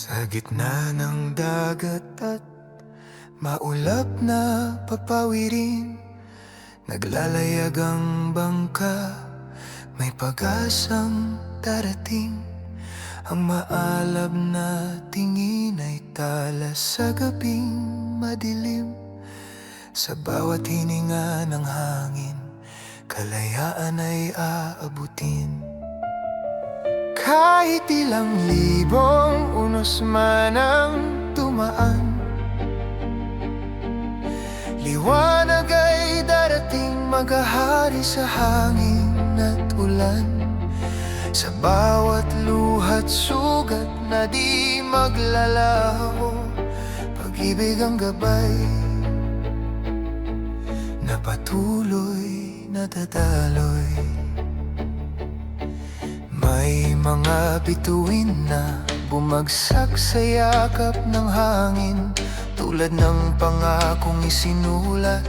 Sa gitna ng dagat at maulap na papawirin Naglalayag ang bangka May pag-asang darating. Ang maalab na tingin ay tala sa gabing madilim. Sa bawat hininga ng hangin Kalayaan ay aabutin kahit ilang libong unos man ang tumaan Liwanag ay darating maghahari sa hangin at ulan. Sa bawat luhat sugat na di maglalaho Pag-ibig ang gabay Na patuloy na dadaloy may mga bituin na bumagsak sa yakap ng hangin Tulad ng pangakong isinulat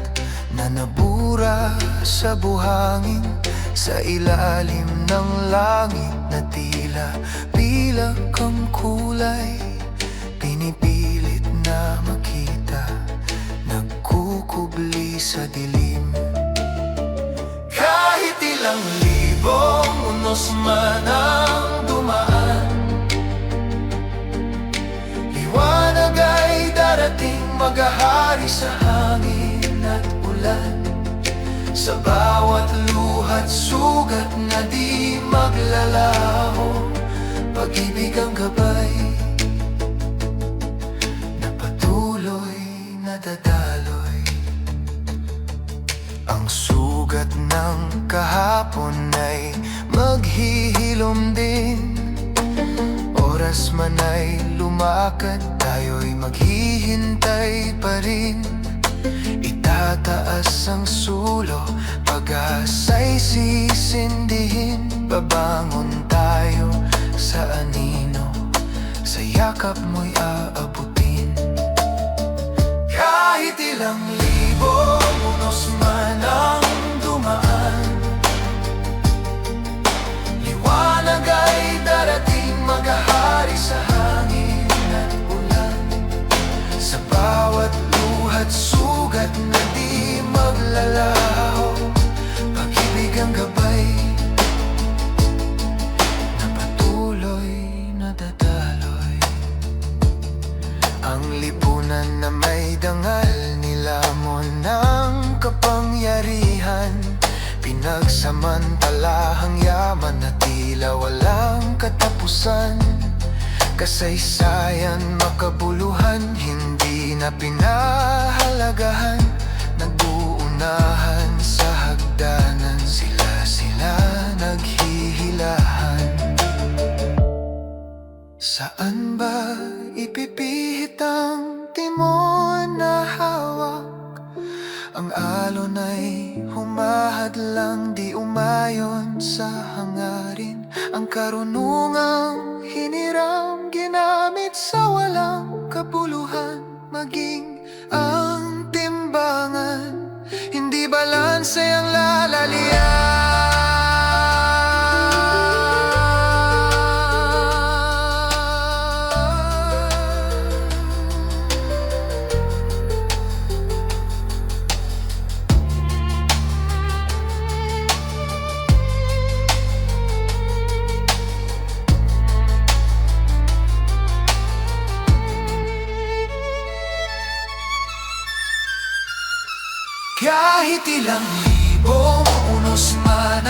na nabura sa buhangin Sa ilalim ng langit na tila bilang ang kulay Pinipilit na makita Nagkukubli sa dilim. Kahit ilang unos man ang dumaan. Liwanag ay darating maghahari sa hangin at ulan. Sa bawat luhat sugat na di maglalaho Pag-ibig ang gabay Oras man ay lumakad, tayo'y maghihintay pa rin. Itataas ang sulo, pag-asa'y sisindihin. Babangon tayo sa anino, sa yakap mo'y aabutin. Kahit ilang libo unos man ang na may dangal nilamon ng kapangyarihan. Pinagsamantalahang yaman na tila walang katapusan. Kasaysayan makabuluhan hindi na pinahalagahan. Nag-uunahan Alon ay humahad lang di umayon sa hangarin. Ang karunungang hiniram ginamit sa walang kabuluhan. Maging ang timbangan Hindi balanse ang lalalian Kahit ilang libong unos man